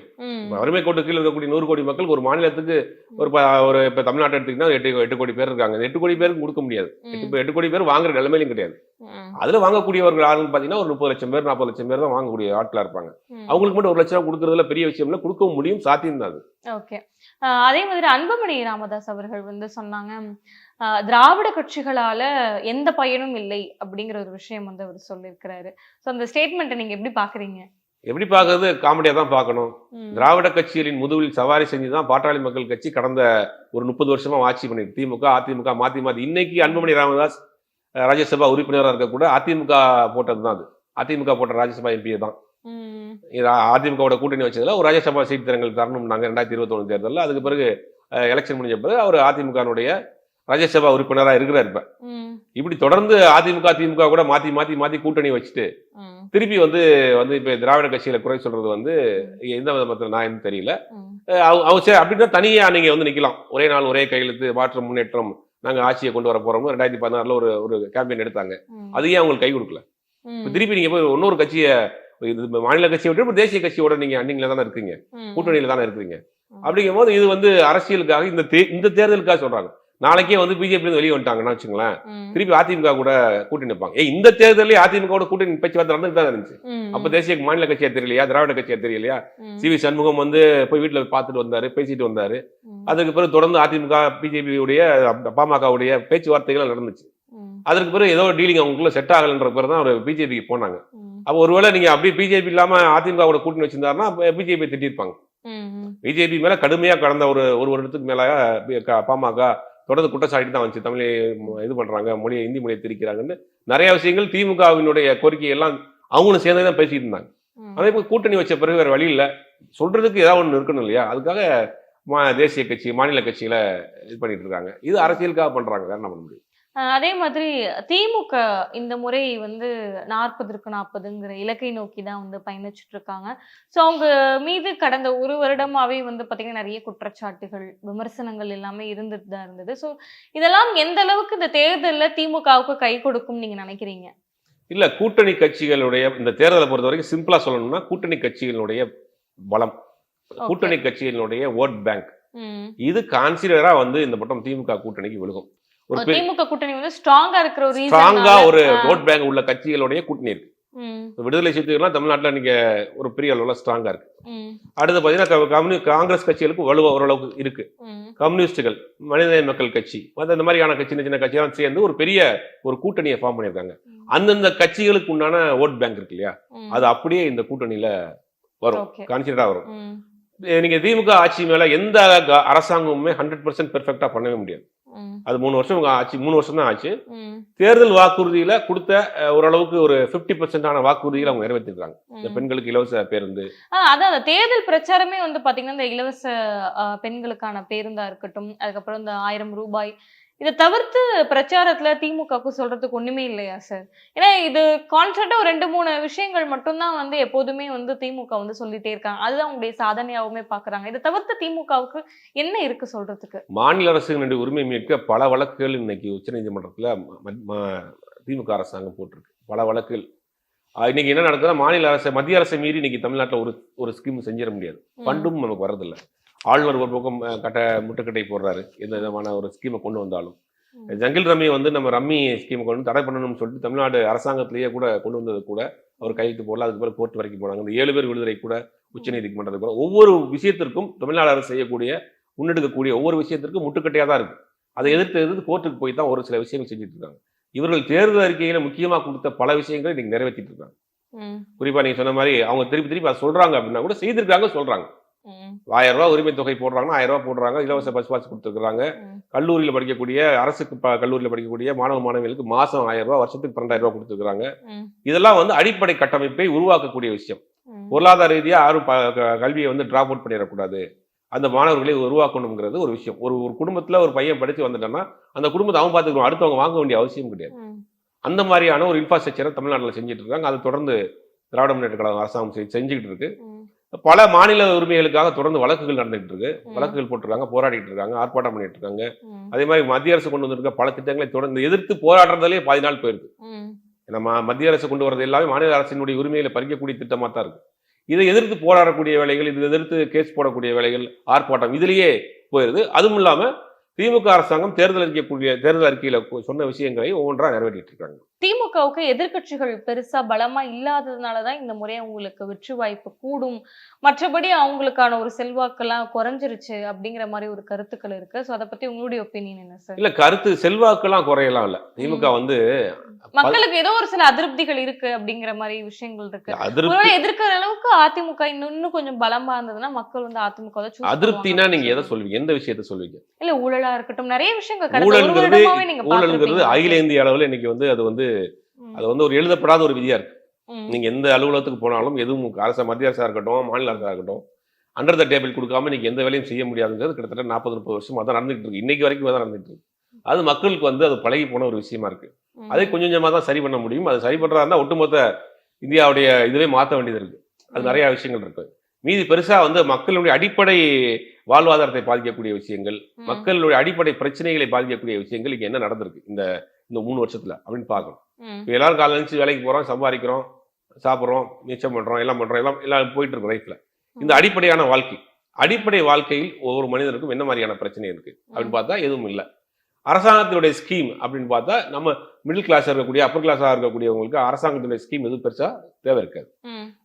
[SPEAKER 2] வறுமை கோட்டு கீழே இருக்கக்கூடிய நூறு கோடி மக்களுக்கு ஒரு மாநிலத்துக்கு ஒரு ஒரு இப்ப தமிழ்நாட்டை எடுத்தீங்கன்னா எட்டு எட்டு கோடி பேர் இருக்காங்க. எட்டு கோடி பேருக்கு கொடுக்க முடியாது. எட்டு எட்டு கோடி பேர் வாங்குற நிலைமையிலும் கிடையாது. அதுல வாங்கக்கூடியவர்கள் ஆளுன்னு பாத்தீங்கன்னா ஒரு முப்பது லட்சம் பேர் நாற்பது லட்சம் பேர் தான் வாங்கக்கூடிய ஆட்களா இருப்பாங்க. அவங்களுக்கு மட்டும் ஒரு லட்சம் ரூபா கொடுக்கறதுல பெரிய விஷயம் இல்ல. கொடுக்கவும் முடியும் சாத்தியம் தான் அது.
[SPEAKER 1] ஓகே. அதே மாதிரி அன்புமணி ராமதாஸ் அவர்கள் வந்து சொன்னாங்க திராவிட கட்சிகளால எந்த பயனும் இல்லை அப்படிங்கிற ஒரு விஷயம் வந்து அவர் சொல்லியிருக்கிறாரு. ஸோ அந்த ஸ்டேட்மெண்ட்டை நீங்க எப்படி பாக்குறீங்க?
[SPEAKER 2] எப்படி பார்க்கறது? காமெடியா தான் பார்க்கணும். திராவிட கட்சிகளின் முதுகில் சவாரி செஞ்சு தான் பாட்டாளி மக்கள் கட்சி கடந்த ஒரு முப்பது வருஷமா ஆட்சி பண்ணிருக்கு திமுக அதிமுக மாத்தி மாத்தி இன்னைக்கு அன்புமணி ராமதாஸ் ராஜ்யசபா உறுப்பினராக இருக்க கூட அதிமுக போட்டது தான் அது. அதிமுக போட்ட ராஜ்யசபா எம்பி தான். அதிமுகவோட கூட்டணி வச்சதுல ஒரு ராஜ்யசபா சீட் தரங்கள் தரணும்னாங்க ரெண்டாயிரத்தி இருபத்தொன்னு தேர்தலில். அதுக்கு பிறகு எலெக்ஷன் முடிஞ்ச பிறகு அவர் அதிமுகனுடைய ராஜ்யசபா உறுப்பினராக இருக்கிறார் இப்ப. இப்படி தொடர்ந்து அதிமுக திமுக கூட மாத்தி மாத்தி மாத்தி கூட்டணி வச்சுட்டு திருப்பி வந்து வந்து இப்ப திராவிட கட்சியில குறை சொல்றது வந்து எந்த விதத்துல நான் தெரியல. அவங்க அப்படின்னா தனியா நீங்க வந்து நிக்கலாம். ஒரே நாள் ஒரே கையெழுத்து மாற்றம் முன்னேற்றம் நாங்க ஆட்சியை கொண்டு வர போறோம் ரெண்டாயிரத்தி பதினாறுல ஒரு ஒரு கேம்பெயின் எடுத்தாங்க. அது ஏன் அவங்களுக்கு கை கொடுக்கல? திருப்பி நீங்க போய் இன்னொரு கட்சியை இது மாநில கட்சியை விட்டு தேசிய கட்சியோட நீங்க அன்னிங்களா தானே இருக்கீங்க? கூட்டணியில தானே இருக்கீங்க. அப்படிங்கும் போது இது வந்து அரசியலுக்காக இந்த தே- இந்த தேர்தலுக்காக சொல்றாங்க. நாளைக்கே வந்து பிஜேபி வெளியே வந்துட்டாங்கன்னா வச்சுங்களேன் திருப்பி அதிமுக கூட கூட்டணி நிற்பாங்க ஏய் இந்த தேர்தலே அதிமுக கூட கூட்டணி பேச்சுவார்த்தை நடந்துட்டு தான் இருந்துச்சு. அப்ப தேசிய மாநில கட்சியா தெரியலையா திராவிட கட்சியா தெரியலையா? சி வி சண்முகம் வந்து போய் வீட்டுல பார்த்துட்டு வந்தாரு பேசிட்டு வந்தாரு. அதுக்கு பிறகு தொடர்ந்து அதிமுக பிஜேபி உடைய பாமகவுடைய பேச்சுவார்த்தைகள் நடந்துச்சு. அதற்கு பிறகு ஏதோ டீலிங் அவங்களுக்குள்ள செட் ஆகலன்ற பிறகு தான் அவர் பிஜேபிக்கு போனாங்க. அப்போ ஒருவேளை நீங்க அப்படியே பிஜேபி இல்லாம அதிமுக கூட கூட்டணி வச்சிருந்தாருன்னா பிஜேபி திட்டிருப்பாங்க. பிஜேபி மேல கடுமையா கடந்த ஒரு ஒரு வருடத்துக்கு மேல பாமக தொடர்ந்து குற்றச்சாட்டு தான் வந்துச்சு. தமிழை இது பண்றாங்க மொழியை இந்தி மொழியை திரிக்கிறாங்கன்னு நிறைய விஷயங்கள் திமுகவினுடைய கோரிக்கை எல்லாம் அவங்களும் சேர்ந்து தான் பேசிட்டு இருந்தாங்க. அதே போய் கூட்டணி வச்ச பிறகு வேற வழி இல்ல. சொல்றதுக்கு ஏதாவது ஒண்ணு இருக்கணும் இல்லையா? அதுக்காக மா- தேசிய கட்சி மாநில கட்சியில இது பண்ணிட்டு இருக்காங்க. இது அரசியலுக்காக பண்றாங்க. வேற என்ன பண்ண முடியும்?
[SPEAKER 1] அதே மாதிரி திமுக இந்த முறை வந்து நாற்பதற்கு நாற்பதுங்கிற இலக்கை நோக்கி தான் வந்து பயணிச்சுட்டு இருக்காங்க ஸோ அவங்க மீது கடந்த ஒரு வருடமாவே வந்து பார்த்தீங்கன்னா நிறைய குற்றச்சாட்டுகள் விமர்சனங்கள் எல்லாமே இருந்துட்டு தான் இருந்தது. ஸோ இதெல்லாம் எந்த அளவுக்கு இந்த தேர்தலில் திமுகவுக்கு கை கொடுக்கும் நீங்க நினைக்கிறீங்க?
[SPEAKER 2] இல்ல கூட்டணி கட்சிகளுடைய இந்த தேர்தலை பொறுத்த வரைக்கும் சிம்பிளா சொல்லணும்னா கூட்டணி கட்சிகளுடைய பலம். கூட்டணி கட்சிகளுடைய ஓட் பேங்க். இது கான்சிடரா வந்து இந்த பட்டம் திமுக கூட்டணிக்கு விழுகும். ஒரு
[SPEAKER 1] திமுக கூட்டணி வந்து ஸ்ட்ராங்கா இருக்கிற ஒரு
[SPEAKER 2] ஸ்ட்ராங்கா ஒரு ஓட் பேங்க் உள்ள கட்சிகளுடைய கூட்டணி இருக்கு. விடுதலை சிறுத்தைகள்லாம் தமிழ்நாட்டுல நீங்க ஒரு பெரிய அளவுல ஸ்ட்ராங்கா இருக்கு. அடுத்து கம்யூனி காங்கிரஸ் கட்சிகளுக்கு வலுவா ஓரளவுக்கு இருக்கு. கம்யூனிஸ்டுகள் மனிதநேய மக்கள் கட்சி மற்ற இந்த மாதிரியான சின்ன சின்ன கட்சியெல்லாம் சேர்ந்து ஒரு பெரிய ஒரு கூட்டணியை ஃபார்ம் பண்ணியிருக்காங்க. அந்தந்த கட்சிகளுக்கு உண்டான ஓட் பேங்க் இருக்கு இல்லையா. அது அப்படியே இந்த கூட்டணியில வரும். கான்சிடரா வரும். நீங்க திமுக ஆட்சி மேல எந்த அரசாங்கமுமே ஹண்ட்ரட் பர்சன்ட் பெர்ஃபெக்டா பண்ணவே முடியாது. அது மூணு வருஷம் ஆட்சி மூணு வருஷம் தான் ஆச்சு. தேர்தல் வாக்குறுதியில கொடுத்த ஓரளவுக்கு ஒரு 50% பர்சன்டான வாக்குறுதிகளை அவங்க நிறைவேற்றிருக்காங்க. இந்த. பெண்களுக்கு இலவச பேருந்து.
[SPEAKER 1] அதான் தேர்தல் பிரச்சாரமே வந்து பாத்தீங்கன்னா இந்த இலவச பெண்களுக்கான பேருந்தா இருக்கட்டும் அதுக்கப்புறம் இந்த ஆயிரம் ரூபாய் இதை தவிர்த்து பிரச்சாரத்துல திமுகவுக்கு சொல்றதுக்கு ஒண்ணுமே இல்லையா சார் ஏன்னா இது கான்ஸ்டன்டா ஒரு ரெண்டு மூணு விஷயங்கள் மட்டும்தான் வந்து எப்போதுமே வந்து திமுக வந்து சொல்லிட்டே இருக்காங்க. அதுதான் உங்களுடைய சாதனையாவுமே பாக்குறாங்க இதை தவிர்த்து திமுகவுக்கு என்ன இருக்கு சொல்றதுக்கு?
[SPEAKER 2] மாநில அரசுகளுடைய உரிமை மீட்க பல வழக்குகள் இன்னைக்கு உச்சநீதிமன்றத்தில் திமுக அரசாங்கம் போட்டிருக்கு. பல வழக்குகள். இன்னைக்கு என்ன நடக்குதுன்னா மாநில அரசு மத்திய அரசை மீறி இன்னைக்கு தமிழ்நாட்டில் ஒரு ஒரு ஸ்கீம் செஞ்சிட முடியாது.
[SPEAKER 1] ம்,
[SPEAKER 2] ஃபண்டும் நமக்கு வரதில்லை ஆளுநர் ஒரு பக்கம் கட்ட முட்டுக்கட்டை போடுறாரு. எந்த விதமான ஒரு ஸ்கீமை கொண்டு வந்தாலும்.
[SPEAKER 1] ம்.
[SPEAKER 2] ஜங்கிள் ரம்மி வந்து நம்ம ரம்மி ஸ்கீமை கொண்டு தடை பண்ணணும்னு சொல்லிட்டு தமிழ்நாடு அரசாங்கத்திலேயே கூட கொண்டு வந்தது கூட அவர் கையெழுத்து போடல. அதுக்கு பிறகு கோர்ட் வரைக்கும் போனாங்க. இந்த ஏழு பேர் விடுதலை கூட உச்சநீதிமன்றத்துக்கு கூட ஒவ்வொரு விஷயத்திற்கும் தமிழ்நாடு அரசு செய்யக்கூடிய முன்னெடுக்கக்கூடிய ஒவ்வொரு விஷயத்திற்கும் முட்டுக்கட்டையாக தான் இருக்கு. அதை எதிர்த்து எதிர்த்து கோர்ட்டுக்கு போய் தான் ஒரு சில விஷயங்கள் செஞ்சுட்டு இருக்காங்க. இவர்கள் தேர்தல் அறிக்கையில முக்கியமா கொடுத்த பல விஷயங்களை இன்னைக்கு நிறைவேற்றிட்டு இருக்காங்க. குறிப்பா நீங்க சொன்ன மாதிரி அவங்க திருப்பி திருப்பி அதை சொல்றாங்க அப்படின்னா கூட செய்திருக்காங்க சொல்றாங்க. ஆயிரம் ரூபாய் உரிமை தொகை போடுறாங்கன்னா ஆயிரம் ரூபாய் போடுறாங்க இலவச பஸ் பாஸ் கொடுத்துருக்காங்க. கல்லூரியில் படிக்கக்கூடிய அரசுக்கு கல்லூரியில் படிக்கக்கூடிய மாணவ மாணவிகளுக்கு மாசம் ஆயிரம் ரூபாய் வருஷத்துக்கு பன்னெண்டாயிரம் ரூபாய் கொடுத்துருக்காங்க இதெல்லாம் வந்து அடிப்படை கட்டமைப்பை உருவாக்கக்கூடிய விஷயம். பொருளாதார ரீதியா யாரும் கல்வியை வந்து டிராப் அவுட் பண்ணிடக்கூடாது. அந்த மாணவர்களை உருவாக்கணுங்கிறது ஒரு விஷயம். ஒரு ஒரு குடும்பத்துல ஒரு பையன் படிச்சு வந்துட்டான்னா அந்த குடும்பத்தை அவன் பார்த்துக்கணும் அடுத்தவங்க வாங்க வேண்டிய அவசியம் கிடையாது. அந்த மாதிரியான ஒரு இன்ஃப்ராஸ்ட்ரக்சரை தமிழ்நாட்டில் செஞ்சுட்டு இருக்காங்க. அதை தொடர்ந்து திராவிட முன்னேற்ற கழகம் அரசாங்கம் செஞ்சுக்கிட்டு இருக்கு. பல மாநில உரிமைகளுக்காக தொடர்ந்து வழக்குகள் நடந்துகிட்டு இருக்கு. வழக்குகள் போட்டிருக்காங்க போராடிட்டு இருக்காங்க ஆர்ப்பாட்டம் பண்ணிட்டு இருக்காங்க அதே மாதிரி மத்திய அரசு கொண்டு வந்திருக்க பல திட்டங்களை தொடர்ந்து எதிர்த்து போராடுறதுலேயே பாதி நாள் போயிருக்கு. நம்ம மத்திய அரசு கொண்டு வரது எல்லாமே மாநில அரசினுடைய உரிமைகளை பறிக்கக்கூடிய திட்டமாக தான் இருக்கு. இதை எதிர்த்து போராடக்கூடிய வேலைகள் இதை எதிர்த்து கேஸ் போடக்கூடிய வேலைகள் ஆர்ப்பாட்டம் இதுலயே போயிருது. அதுவும் இல்லாம திமுக அரசாங்கம் தேர்தல் அறிக்கைக்கூடிய தேர்தல் அறிக்கையில சொன்ன விஷயங்களை ஒவ்வொன்றா நிறைவேற்றிட்டு இருக்காங்க.
[SPEAKER 1] திமுகவுக்கு எதிர்க்கட்சிகள் பெருசா பலமா இல்லாததுனாலதான் இந்த முறை அவங்களுக்கு வெற்றி வாய்ப்பு கூடும். மற்றபடி அவங்களுக்கான ஒரு செல்வாக்கெல்லாம் குறைஞ்சிருச்சு அப்படிங்கிற மாதிரி ஒரு கருத்துக்கள் இருக்கு. சோ அதை பத்தி உங்களுடைய ஒப்பீனியன் என்ன சார்
[SPEAKER 2] இல்ல கருத்து செல்வாக்கெல்லாம் குறையலாம் இல்ல. திமுக வந்து
[SPEAKER 1] மக்களுக்கு ஏதோ ஒரு சில அதிருப்திகள் இருக்கு அப்படிங்கிற மாதிரி விஷயங்கள் இருக்கு. ஒருவேளை எதிர்க்கிற அளவுக்கு அதிமுக இன்னும் கொஞ்சம் பலமா இருந்ததுன்னா மக்கள் வந்து அதிமுக
[SPEAKER 2] அதிருப்தினா நீங்க எதை. சொல்வீங்க எந்த விஷயத்த சொல்வீங்க
[SPEAKER 1] இல்ல ஊழலா இருக்கட்டும். நிறைய விஷயங்கள்
[SPEAKER 2] ஊழல்ங்கிறது ஊழல்ங்கிறது. அகில இந்திய அளவுல இன்னைக்கு வந்து அது வந்து அது வந்து ஒரு எழுதப்படாத ஒரு விதியா இருக்கு. நீங்க எந்த அலுவலகத்துக்கு போனாலும் எதுவும் அரசு மத்திய அரசா இருக்கட்டும் மாநில அரசா இருக்கட்டும் அண்டர் த டேபிள் கொடுக்காம இன்னைக்கு எந்த வேலையும் செய்ய முடியாதுங்கிறது கிட்டத்தட்ட நாற்பது முப்பது வருஷமா தான் நடந்துட்டு இருக்கு. இன்னைக்கு வரைக்கும் தான் நடந்துட்டு இருக்கு. அது மக்களுக்கு வந்து அது பழகி போன ஒரு விஷயமா இருக்கு. அதை கொஞ்சம் கொஞ்சமா தான் சரி பண்ண முடியும். அது சரி பண்றதா இருந்தா ஒட்டுமொத்த இந்தியாவுடைய இதுவே மாற்ற வேண்டியது இருக்கு. அது. நிறைய விஷயங்கள் இருக்கு. மீதி பெருசா வந்து மக்களுடைய அடிப்படை வாழ்வாதாரத்தை பாதிக்கக்கூடிய விஷயங்கள் மக்களுடைய அடிப்படை பிரச்சனைகளை பாதிக்கக்கூடிய விஷயங்கள் இங்க என்ன நடந்திருக்கு இந்த இந்த மூணு வருஷத்துல அப்படின்னு பார்க்கணும்.
[SPEAKER 1] ம்,
[SPEAKER 2] இப்போ எல்லாரும் காலைல எழுந்துச்சு வேலைக்கு போறோம் சம்பாதிக்கிறோம் சாப்பிட்றோம் மிச்சம் பண்றோம் எல்லாம் பண்றோம் எல்லாம் எல்லாம் போயிட்டு இருக்கு லைஃப்ல இந்த அடிப்படையான வாழ்க்கை அடிப்படை வாழ்க்கையில் ஒவ்வொரு மனிதனுக்கும் என்ன மாதிரியான பிரச்சனை இருக்கு? அப்படின்னு பார்த்தா எதுவும் இல்லை. அரசாங்கத்தினுடைய ஸ்கீம் அப்படின்னு பார்த்தா நம்ம மிடில் கிளாஸ் இருக்கக்கூடிய அப்பர் கிளாஸாக இருக்கக்கூடியவங்களுக்கு அரசாங்கத்தினுடைய ஸ்கீம் எதுவும் பெருசா தேவை இருக்காது.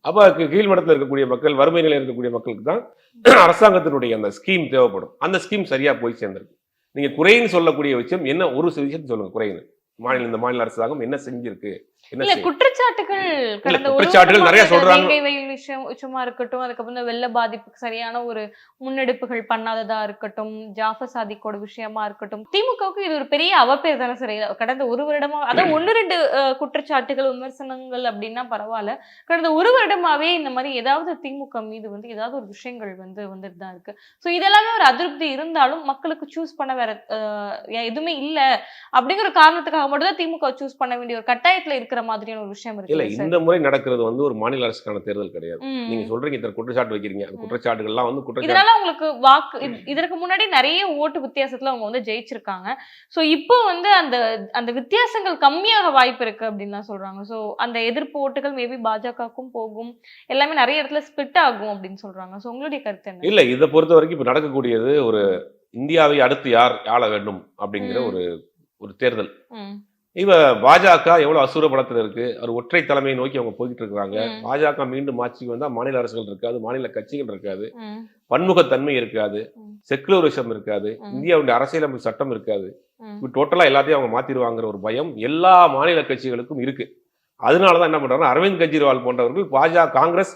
[SPEAKER 2] அப்போ கீழ்மட்டத்தில் இருக்கக்கூடிய மக்கள் வறுமை நிலையில் இருக்கக்கூடிய மக்களுக்கு தான் (clears throat) அரசாங்கத்தினுடைய அந்த ஸ்கீம் தேவைப்படும். அந்த ஸ்கீம் சரியா போய் சேர்ந்திருக்கு. நீங்க குறைன்னு சொல்லக்கூடிய விஷயம் என்ன? ஒரு விஷயத்தை சொல்லுங்க குறைன்னு. மாநில இந்த மாநில அரசாங்கம் என்ன செஞ்சிருக்கு?
[SPEAKER 1] இல்ல? குற்றச்சாட்டுகள் கடந்த ஒரு
[SPEAKER 2] குற்றச்சாட்டுகள் நிறைய சொல்றாங்க.
[SPEAKER 1] விஷயம் விஷயமா இருக்கட்டும் அதுக்கப்புறம் வெள்ள பாதிப்புக்கு சரியான ஒரு முன்னெடுப்புகள் பண்ணாததா இருக்கட்டும் ஜாஃபர் சாதிக்கோட விஷயமா இருக்கட்டும் திமுகவுக்கு இது ஒரு பெரிய அவப்பேர் தானே சரி கடந்த ஒரு வருடமா அதான் ஒன்று ரெண்டு குற்றச்சாட்டுகள் விமர்சனங்கள் அப்படின்னா பரவாயில்ல கடந்த ஒரு வருடமாவே இந்த மாதிரி ஏதாவது திமுக மீது வந்து ஏதாவது ஒரு விஷயங்கள் வந்து வந்துட்டு தான் இருக்கு ஸோ இதெல்லாமே ஒரு அதிருப்தி இருந்தாலும் மக்களுக்கு சூஸ் பண்ண வேற எதுவுமே இல்ல அப்படிங்கிற ஒரு காரணத்துக்காக மட்டும் தான் திமுக சூஸ் பண்ண வேண்டிய ஒரு கட்டாயத்துல இருக்கிற மாதிரியான ஒரு விஷயம்
[SPEAKER 2] இல்ல
[SPEAKER 1] இருக்கு
[SPEAKER 2] இந்த முறை நடக்கிறது வந்து ஒரு மாநில அரசுக்கான தேர்தல் கிடையாது. நீங்க சொல்றீங்க இத்தனை குற்றச்சாட்டு வைக்கிறீங்க. அந்த. குற்றச்சாட்டுகள்லாம் வந்து குற்றச்சாட்டு.
[SPEAKER 1] இதனால உங்களுக்கு வாக்கு இது- இதற்கு முன்னாடி நிறைய ஓட்டு வித்தியாசத்துல அவங்க வந்து ஜெயிச்சிருக்காங்க. சோ இப்போ வந்து அந்த அந்த வித்தியாசங்கள் கம்மியாக வாய்ப்பு இருக்கு அப்படின்னு தான் சொல்றாங்க. சோ அந்த எதிர்ப்பு ஓட்டுகள் மேபி பாஜகவுக்கும் போகும். எல்லாமே நிறைய இடத்துல ஸ்பிட் ஆகும் அப்படின்னு சொல்றாங்க. சோ உங்களுடைய கருத்து என்ன?
[SPEAKER 2] இல்ல இதை பொறுத்த வரைக்கும் இப்ப நடக்கக்கூடியது ஒரு இந்தியாவை அடுத்து யார் ஆள வேண்டும் அப்படிங்கிற. ஒரு ஒரு தேர்தல். இவ பாஜக எவ்வளவு அசுர பலத்துல இருக்கு? ஒரு ஒற்றை தலைமையை நோக்கி அவங்க போய்கிட்டு இருக்காங்க. பாஜக மீண்டும் ஆட்சிக்கு வந்தா மாநில அரசுகள் இருக்காது மாநில கட்சிகள் இருக்காது. பன்முகத்தன்மை இருக்காது. செக்குலரிசம் இருக்காது. இந்தியாவுடைய அரசியலமைப்பு சட்டம் இருக்காது. இப்ப டோட்டலா எல்லாத்தையும் அவங்க மாத்திடுவாங்கிற ஒரு பயம் எல்லா மாநில கட்சிகளுக்கும் இருக்கு. அதனாலதான் என்ன பண்றாங்க அரவிந்த் கெஜ்ரிவால் போன்றவர்கள் பாஜக காங்கிரஸ்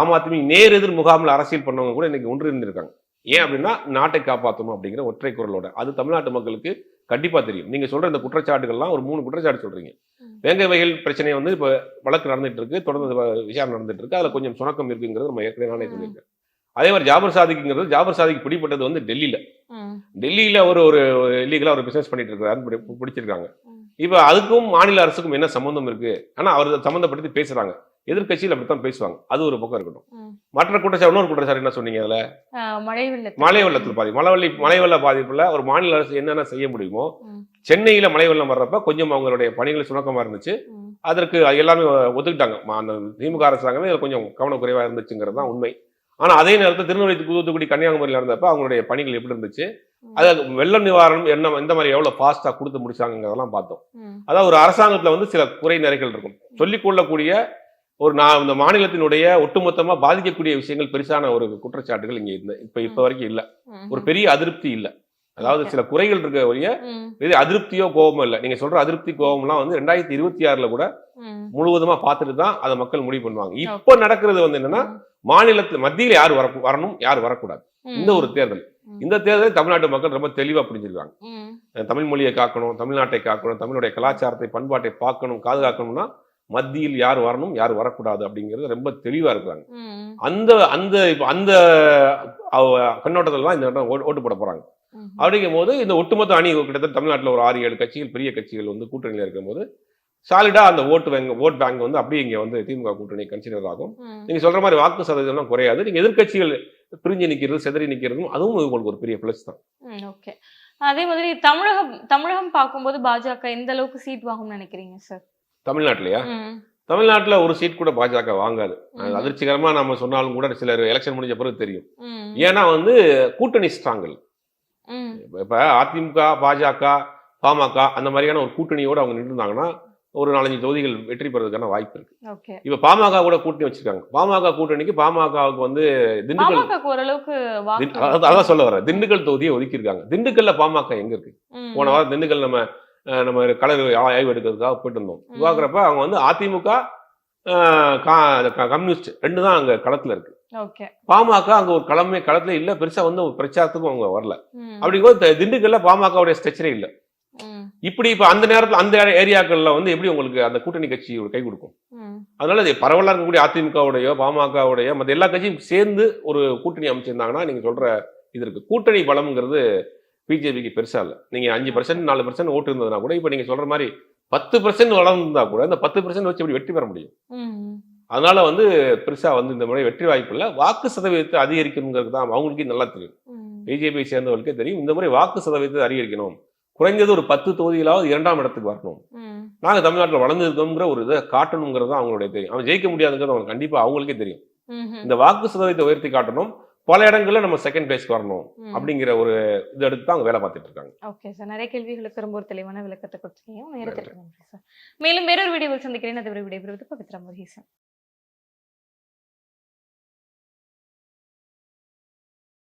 [SPEAKER 2] ஆம் ஆத்மி நேர் எதிர் முகாமில் அரசியல் பண்ணவங்க கூட இன்னைக்கு ஒன்று இருந்திருக்காங்க ஏன் அப்படின்னா நாட்டை காப்பாற்றணும் அப்படிங்கிற ஒற்றை குரலோட. அது தமிழ்நாட்டு மக்களுக்கு கண்டிப்பா தெரியும். நீங்க சொல்ற இந்த குற்றச்சாட்டுகள்லாம் ஒரு மூணு குற்றச்சாட்டு சொல்றீங்க.
[SPEAKER 1] ம்.
[SPEAKER 2] வேங்கை வயல் பிரச்சனை வந்து இப்ப வழக்கு நடந்துட்டு இருக்கு தொடர்ந்து விசாரணை நடந்துட்டு இருக்கு அதுல கொஞ்சம் சுணக்கம் இருக்குங்கிறது நம்ம ஏற்கனவே நானே. சொல்லியிருக்கேன். அதே மாதிரி ஜாபர் சாதிக்குங்கிறது ஜாபர் சாதிக்கு பிடிப்பட்டது வந்து டெல்லியில. டெல்லியில ஒரு ஒரு இல்லீகலா ஒரு பிசினஸ் பண்ணிட்டு இருக்காரு பிடி- பிடிச்சிருக்காங்க. இப்ப அதுக்கும் மாநில அரசுக்கும் என்ன சம்பந்தம் இருக்கு? ஆனா அவர் அதை சம்பந்தப்படுத்தி பேசுறாங்க எதிர்க்கட்சியில் அப்படித்தான் பேசுவாங்க. அது ஒரு பக்கம் இருக்கட்டும். மற்ற குற்றச்சாட்டு இன்னொரு குற்றச்சாட்டு என்ன சொன்னீங்க அதுல
[SPEAKER 1] மழை வெள்ளத்தில்
[SPEAKER 2] மழை வெள்ளத்தில் பாதிப்பு மழை வெள்ளி மழை வெள்ள பாதிப்புல ஒரு மாநில அரசு என்னென்ன செய்ய முடியுமோ. சென்னையில மழை வெள்ளம் வர்றப்ப கொஞ்சம் அவங்களுடைய பணிகள் சுணக்கமா இருந்துச்சு. அதற்கு எல்லாமே ஒத்துக்கிட்டாங்க. அந்த திமுக அரசாங்கமே இதுல கொஞ்சம் கவனக்குறைவா இருந்துச்சுங்கிறது தான் உண்மை. ஆனா அதே நேரத்தில் திருநெல்வேலி தூத்துக்குடி கன்னியாகுமரியில் நடந்தப்ப அவங்களுடைய பணிகள் எப்படி இருந்துச்சு. அது வெள்ள நிவாரணம் என்ன எந்த மாதிரி எவ்வளவு ஃபாஸ்டா கொடுத்து முடிச்சாங்கிறதெல்லாம் பார்த்தோம். அதாவது ஒரு அரசாங்கத்துல வந்து சில குறை நிறைகள் இருக்கும். சொல்லிக் கொள்ளக்கூடிய ஒரு நான் இந்த மாநிலத்தினுடைய ஒட்டுமொத்தமா பாதிக்கக்கூடிய விஷயங்கள் பெருசான ஒரு குற்றச்சாட்டுகள் இங்க இல்லை. இப்ப இப்ப வரைக்கும் இல்ல. ஒரு பெரிய அதிருப்தி இல்ல. அதாவது. சில குறைகள் இருக்க ஒழிய
[SPEAKER 1] ம்,
[SPEAKER 2] இது அதிருப்தியோ கோபமோ இல்ல. நீங்க சொல்ற அதிருப்தி கோபம்லாம் வந்து ரெண்டாயிரத்தி இருபத்தி ஆறுல கூட முழுவதுமா பார்த்துட்டு தான் அதை மக்கள் முடிவு பண்ணுவாங்க. இப்போ நடக்கிறது வந்து என்னன்னா மாநிலத்துல மத்தியில யார் வர வரணும் யார் வரக்கூடாது. இந்த ஒரு தேர்தல். இந்த தேர்தலை தமிழ்நாட்டு மக்கள் ரொம்ப தெளிவா புரிஞ்சிருக்காங்க. தமிழ் மொழியை காக்கணும் தமிழ்நாட்டை காக்கணும் தமிழுடைய கலாச்சாரத்தை பண்பாட்டை பார்க்கணும் பாதுகாக்கணும்னா மத்தியில் யார் வரணும் யார் வரக்கூடாது அப்படிங்கிறது ரொம்ப தெளிவா இருக்கிறாங்க. அந்த அந்த இப்ப அந்த கண்ணோட்டத்துல தான் இந்த ஓட்டு போட போறாங்க. அப்படிங்கும் போது இந்த ஒட்டுமொத்த அணி கிட்டத்தட்ட தமிழ்நாட்டில் ஒரு ஆறு ஏழு கட்சிகள் பெரிய கட்சிகள் வந்து கூட்டணியில் இருக்கும்போது சாலிடா அந்த ஓட்டு பேங்க் ஓட் பேங்க் வந்து அப்படியே இங்க வந்து திமுக கூட்டணி கன்சிடர் ஆகும். நீங்க சொல்ற மாதிரி வாக்கு சதவீதம்லாம் குறையாது. நீங்க எதிர்க்கட்சிகள் பிரிஞ்சு நிக்கிறது செதறி நிக்கிறதும் அதுவும் உங்களுக்கு ஒரு பெரிய பிளஸ் தான்.
[SPEAKER 1] ஓகே அதே மாதிரி தமிழகம் தமிழகம் பார்க்கும்போது பாஜக எந்த அளவுக்கு சீட் வாங்கும்னு நினைக்கிறீங்க சார்
[SPEAKER 2] தமிழ்நாட்டிலயா? தமிழ்நாட்டுல ஒரு சீட் கூட பாஜக வாங்காது. அதிர்ச்சிகரமா நம்ம சொன்னாலும் கூட சிலர் எலெக்ஷன் முடிஞ்ச பிறகு தெரியும். ஏன்னா வந்து கூட்டணி ஸ்ட்ராங்கல் இப்ப அதிமுக பாஜக பாமக அந்த மாதிரியான ஒரு கூட்டணியோட அவங்க நின்றுருந்தாங்கன்னா ஒரு நாலஞ்சு தொகுதிகள் வெற்றி பெறதுக்கான வாய்ப்பு இருக்கு. இப்ப பாமக கூட கூட்டணி வச்சிருக்காங்க. பாமக கூட்டணிக்கு பாமகவுக்கு வந்து திண்டுக்கல் அதான் சொல்ல வரேன் திண்டுக்கல் தொகுதியை ஒதுக்கியிருக்காங்க. திண்டுக்கல்ல பாமக எங்க இருக்கு? போன வாரம் திண்டுக்கல் நம்ம நம்ம கலர் ஆய்வு எடுக்கிறதுக்காக போயிட்டு இருந்தோம். பார்க்குறப்ப அவங்க வந்து அதிமுக கம்யூனிஸ்ட் ரெண்டு தான் அங்க களத்துல இருக்கு. பாமக அங்க ஒரு களமே களத்துல இல்ல பெருசா வந்து ஒரு பிரச்சாரத்துக்கும் அவங்க வரல. அப்படிங்கும்போது திண்டுக்கல்ல பாமகவுடைய ஸ்ட்ரக்சரே இல்ல. இப்படி இப்ப அந்த நேரத்துல அந்த ஏரியாக்கள்ல வந்து எப்படி உங்களுக்கு அந்த கூட்டணி கட்சி கை கொடுக்கும்? அதனால இது பரவலா இருக்கக்கூடிய அதிமுகவுடைய பாமகவுடைய மற்ற எல்லா கட்சியும் சேர்ந்து ஒரு கூட்டணி அமைச்சிருந்தாங்கன்னா நீங்க சொல்ற இது இருக்கு. கூட்டணி பலம்ங்கிறது பிஜேபிக்கு பெருசா இல்ல. நீங்க அஞ்சு பர்சன்ட் நாலு பர்சன்ட் ஓட்டு இருந்ததுனா கூட இப்ப நீங்க சொல்ற மாதிரி பத்து பர்சன்ட் வளர்ந்தா கூட இந்த பத்து பர்சன்ட் வச்சு எப்படி வெற்றி பெற முடியும்? அதனால வந்து பெருசா வந்து இந்த முறை வெற்றி வாய்ப்பு இல்ல. வாக்கு சதவீதத்தை அதிகரிக்கணுங்கிறது தான் அவங்களுக்கே நல்லா தெரியும்.
[SPEAKER 1] ம்,
[SPEAKER 2] பிஜேபி சேர்ந்தவர்களுக்கே தெரியும். இந்த முறை வாக்கு சதவீதத்தை அதிகரிக்கணும். குறைஞ்சது ஒரு பத்து தொகுதிகளாவது இரண்டாம் இடத்துக்கு வரணும்.
[SPEAKER 1] ம்,
[SPEAKER 2] நாங்க தமிழ்நாட்டில் வளர்ந்துருக்கோங்கிற ஒரு இதை காட்டணுங்கிறது தான் அவங்களுடைய தெரியும். அவன் ஜெயிக்க முடியாதுங்கிறது அவங்களுக்கு கண்டிப்பா அவங்களுக்கே தெரியும். இந்த வாக்கு சதவீதத்தை உயர்த்தி காட்டணும். பல இடங்கள்ல நம்ம செகண்ட் பிளேஸ்க்கு வரணும். அப்படிங்கிற ஒரு இது எடுத்து தான் அவங்க வேலை பார்த்துட்டு இருக்காங்க.
[SPEAKER 1] ஓகே சார் நிறைய கேள்விகளுக்கு ரொம்ப ஒரு தெளிவான விளக்கத்தை கொடுத்துருக்கீங்க நேரத்திற்கு சார் மேலும் வேறொரு வீடியோவில் சந்திக்கிறேன். அதுவரை விடைபெறுவது பவித்ரா முருகேசன்